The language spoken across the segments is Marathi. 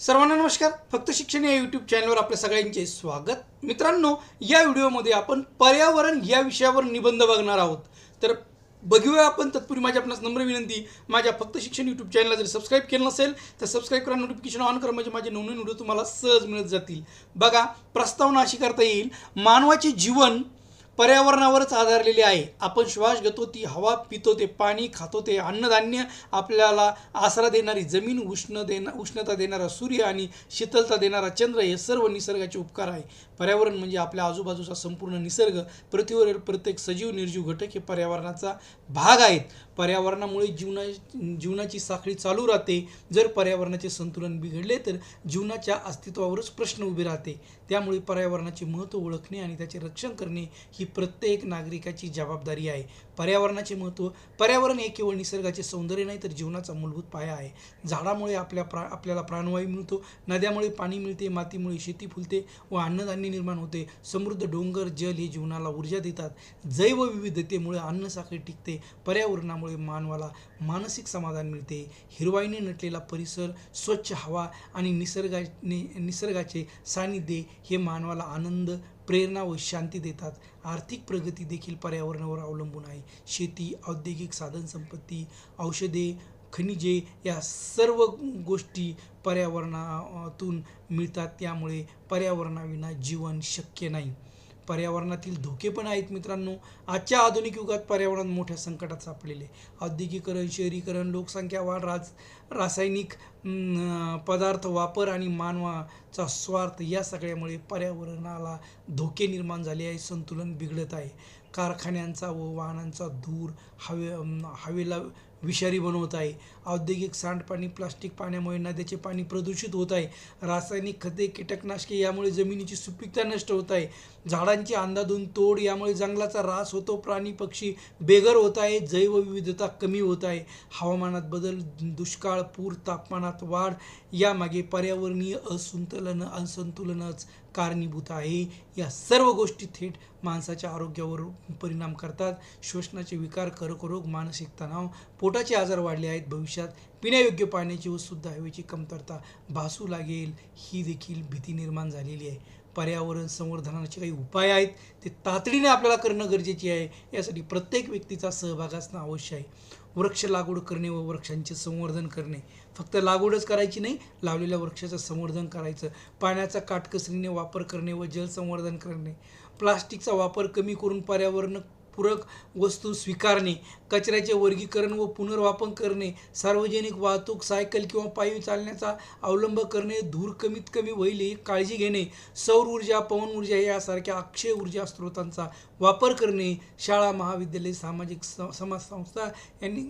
सर्वांना नमस्कार. फक्त शिक्षण या यूट्यूब चॅनलवर आपल्या सगळ्यांचे स्वागत. मित्रांनो या व्हिडिओमध्ये आपण पर्यावरण या विषयावर निबंध बघणार आहोत. तर बघूया आपण तत्पूर्वी माझ्या आपणास नम्र विनंती माझ्या फक्त शिक्षण यूट्यूब चॅनलला जर सबस्क्राईब केलं नसेल तर सबस्क्राईब करा नोटिफिकेशन ऑन करा म्हणजे माझे नवनवीन व्हिडिओ तुम्हाला सहज मिळत जातील. बघा प्रस्तावना अशी करता येईल मानवाचे जीवन पर्यावरणावरच आधारलेली आहे. आपण श्वास घेतो ती हवा पितो ते पाणी खातो ते अन्नधान्य आपल्याला आसरा देणारी जमीन उष्ण देणार उष्णता देणारा सूर्य आणि शीतलता देणारा चंद्र हे सर्व निसर्गाचे उपकार आहे. पर्यावरण म्हणजे आपल्या आजूबाजूचा संपूर्ण निसर्ग. पृथ्वीवरील प्रत्येक सजीव निर्जीव घटक हे पर्यावरणाचा भाग आहेत. पर्यावरणामुळे जीवना जीवनाची साखळी चालू राहते. जर पर्यावरणाचे संतुलन बिघडले तर जीवनाच्या अस्तित्वावरच प्रश्न उभे राहते. त्यामुळे पर्यावरणाचे महत्त्व ओळखणे आणि त्याचे रक्षण करणे ही प्रत्येक नागरिकाची जबाबदारी आहे. पर्यावरणाचे महत्त्व पर्यावरण हे केवळ निसर्गाचे सौंदर्य नाही तर जीवनाचा मूलभूत पाया आहे. झाडामुळे आपल्या प्रा आपल्याला प्राणवायू मिळतो. नद्यामुळे पाणी मिळते मातीमुळे शेती फुलते व अन्नधान्य निर्माण होते. समृद्ध डोंगर जल हे जीवनाला ऊर्जा देतात. जैवविविधतेमुळे अन्न साखळी टिकते. पर्यावरणामुळे मानवाला मानसिक समाधान मिळते. हिरवाईने नटलेला परिसर स्वच्छ हवा आणि निसर्गाने निसर्गाचे सानिध्य हे मानवाला आनंद प्रेरणा व शांती देतात. आर्थिक प्रगती देखील पर्यावरणावर अवलंबून आहे. शेती औद्योगिक साधनसंपत्ती औषधे खनिजे या सर्व गोष्टी पर्यावरणातून मिळतात. त्यामुळे पर्यावरणाविना जीवन शक्य नाही. पर्यावरणातील धोके पण आहेत मित्रांनो. आजच्या आधुनिक युगात पर्यावरण मोठ्या संकटात सापडलेले औद्योगिकरण शहरीकरण लोकसंख्या वाढ राज रासायनिक पदार्थ वापर आणि मानवाचा स्वार्थ या सगळ्यामुळे पर्यावरणाला धोके निर्माण झाले आहे संतुलन बिघडत आहे. कारखान्यांचा व वाहनांचा धूर हवे हवेला विषारी बनवत आहे. औद्योगिक सांडपाणी प्लास्टिक पाण्यामुळे नद्याचे पाणी प्रदूषित होत आहे. रासायनिक खते कीटकनाशके यामुळे जमिनीची सुपीकता नष्ट होत आहे. झाडांची अंदाधून तोड यामुळे जंगलाचा ऱ्हास होतो. प्राणी पक्षी बेघर होत आहे. जैवविविधता कमी होत आहे. हवामानात बदल दुष्काळ पूर तापमानात वाढ यामागे पर्यावरणीय असंतुलन असंतुलनच कारणीभूत आहे. या सर्व गोष्टी थेट माणसाच्या आरोग्यावर परिणाम करतात. श्वसनाचे विकार कर्करोग मानसिक तणाव पोटाचे आजार वाढले आहेत. भविष्यात पिण्यायोग्य पाण्याची व शुद्ध हवेची कमतरता भासू लागेल. ही देखील भीती निर्माण झालेली आहे. पर्यावरण संवर्धनाचे काही उपाय आहेत. ते तातडीने आपल्याला करणं गरजेचे आहे. यासाठी प्रत्येक व्यक्तीचा सहभाग असणं आवश्यक आहे. वृक्ष लागवड करणे व वृक्षांचे संवर्धन करणे. फक्त लागवडच करायची नाही लावलेल्या वृक्षाचं संवर्धन करायचं. पाण्याचा काटकसरीने वापर करणे व जलसंवर्धन करणे. प्लास्टिकचा वापर कमी करून पर्यावरण पूरक वस्तू स्वीकारणे कचऱ्याचे वर्गीकरण व पुनर्वापन करणे सार्वजनिक वाहतूक सायकल किंवा पायी चालण्याचा अवलंब करणे धूर कमीत कमी होईल ही काळजी घेणे सौर ऊर्जा पवन ऊर्जा यासारख्या अक्षय ऊर्जा स्रोतांचा वापर करणे शाळा महाविद्यालय सामाजिक स यांनी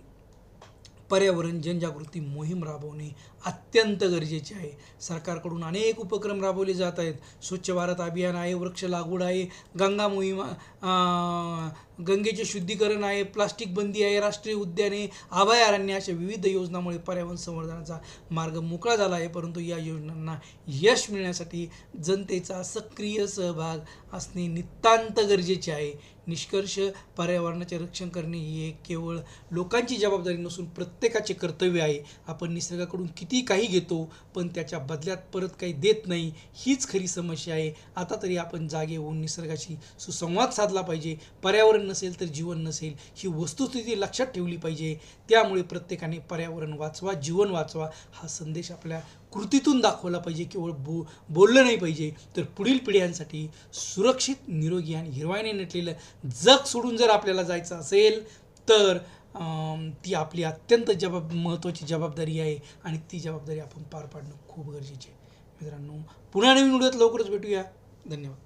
पर्यावरण जनजागृती मोहीम राबवणे अत्यंत गरजेचे आहे. सरकारकडून अनेक उपक्रम राबवले जात आहेत. स्वच्छ भारत अभियान आहे वृक्ष लागवड आहे गंगा मोहीम गंगेचे शुद्धीकरण आहे प्लास्टिक बंदी आहे राष्ट्रीय उद्याने अभयारण्य अशा विविध योजनामुळे पर्यावरण संवर्धनाचा मार्ग मोकळा झाला आहे. परंतु या योजनांना यश मिळण्यासाठी जनतेचा सक्रिय सहभाग असणे नितांत गरजेचे आहे. निष्कर्ष पर्यावरणाचे रक्षण करणे ही एक केवळ लोकांची जबाबदारी नसून प्रत्येकाचे कर्तव्य आहे. आपण निसर्गाकडून किती काही घेतो पण त्याच्या बदल्यात परत काही देत नाही हीच खरी समस्या आहे. आता तरी आपण जागे होऊन निसर्गाशी सुसंवाद साधला पाहिजे. पर्यावरण नसेल तर जीवन नसेल ही वस्तुस्थिती लक्षात ठेवली पाहिजे. त्यामुळे प्रत्येकाने पर्यावरण वाचवा जीवन वाचवा हा संदेश आपल्या कृतीतून दाखवला पाहिजे. केवळ बो बोललं नाही पाहिजे. तर पुढील पिढ्यांसाठी सुरक्षित निरोगी आणि हिरवाईने नटलेलं जग सोडून जर आपल्याला जायचं असेल तर ती आपली अत्यंत जबाब महत्त्वाची जबाबदारी आहे आणि ती जबाबदारी आपण पार पाडणं खूप गरजेचे आहे. मित्रांनो पुन्हा नवीन व्हिडिओत लवकरच भेटूया. धन्यवाद.